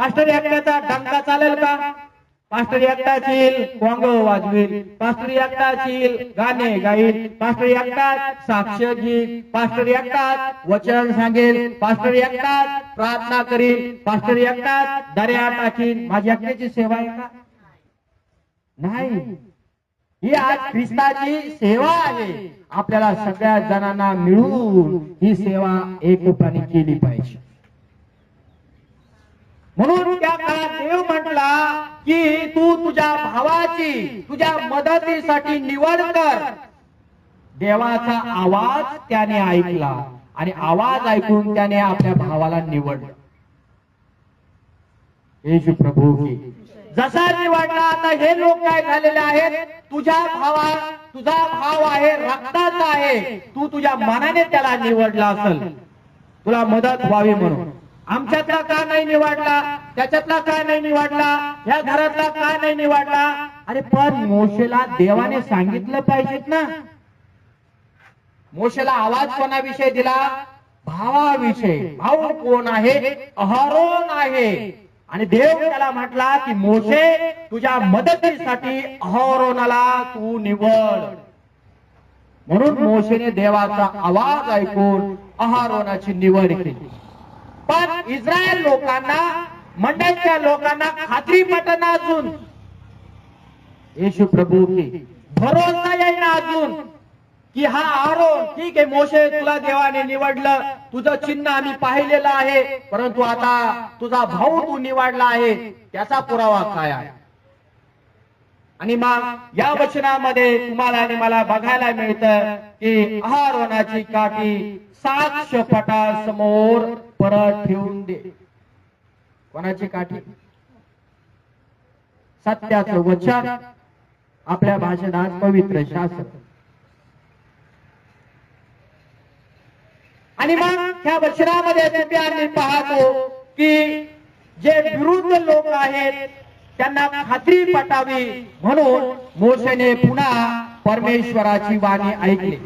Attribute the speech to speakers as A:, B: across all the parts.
A: Pastor एकट्याचा डंका चालेल का? पास्टर एकटाच येईल वांग वाजवेल. पास्टर एकटाच येईल गाणे गाईल. पास्टर एकटाच साक्ष घेईल. पास्टर एकटाच वचन सांगेल. पास्टर एकटाच प्रार्थना करील. पास्टर एकटाच दर्या टाकील माझी एकट्याची सेवा आहे का? नाही. ही आज ख्रिस्ताची सेवा आहे. आपल्याला सगळ्या जणांना मिळून ही सेवा एकोपाने केली पाहिजे. म्हणून त्या काळात देव म्हटला की तू तुझ्या भावाची तुझ्या मदतीसाठी निवड कर. देवाचा आवाज त्याने ऐकला आणि आवाज ऐकून त्याने आपल्या भावाला निवडलं. येशू प्रभू की जसा निवडला आता हे लोक काय झालेले आहेत? तुझ्या भावा तुझा भाव आहे रक्ताचा आहे. तू तुझ्या मनाने त्याला निवडला असेल. तुला मदत व्हावी म्हणून. आमच्यातला का नाही निवडला? त्याच्यातला का नाही निवडला? या घरातला का नाही निवडला? अरे पण मोशेला देवाने सांगितलं पाहिजेत ना. मोशेला आवाज कोणाविषयी दिला? भावाविषयी. भाऊ कोण आहे? अहरोन आहे. आणि देव त्याला म्हटला की मोशे तुझ्या मदतीसाठी अहरोनाला तू निवड. म्हणून मोशेने देवाचा आवाज ऐकून अहारोनाची निवड केली. आपण इस्रायल लोकांना मंडळच्या लोकांना खात्री पटना अजून. येशू प्रभू की भरोसा येईना अजून. की हा आरोन ठीक आहे मोशे तुला देवाने निवडलं तुझं चिन्ह आम्ही पाहिलेलं आहे परंतु आता तुझा भाऊ तू निवडला आहे त्याचा पुरावा काय आहे? आणि मग या वचनामध्ये तुम्हाला आणि मला बघायला मिळतं की आहारोनाची काठी सात शपटा समोर परत ठेवून दे. कोणाची काठी? सत्याचं वचन आपल्या भाषेत आज पवित्र शासन. आणि मग ह्या वचनामध्ये आम्ही पाहतो की जे विरुद्ध लोक आहेत त्यांना खात्री पटावी म्हणून मोशेने पुन्हा परमेश्वराची वाणी ऐकली.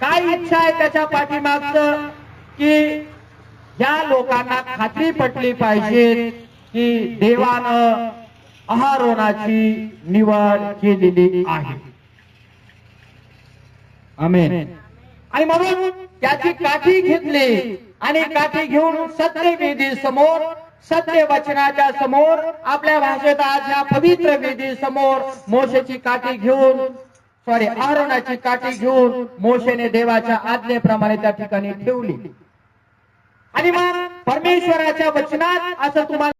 A: काय इच्छा आहे त्याच्या पाठीमागचं? की या लोकांना खात्री पटली पाहिजे की देवानं अहारोनाची निवड केलेली आहे. आमेन. आणि म्हणून त्याची काठी घेतली आणि काठी घेऊन सत्य वेदी समोर सत्य वचनाच्या समोर आपल्या भाषेत आज या पवित्र वेदी समोर मोशेची काठी घेऊन सॉरी आरोनाची काठी घेऊन मोशेने देवाच्या आज्ञेप्रमाणे त्या ठिकाणी ठेवली. आणि मग परमेश्वराच्या वचनात असं तुम्हाला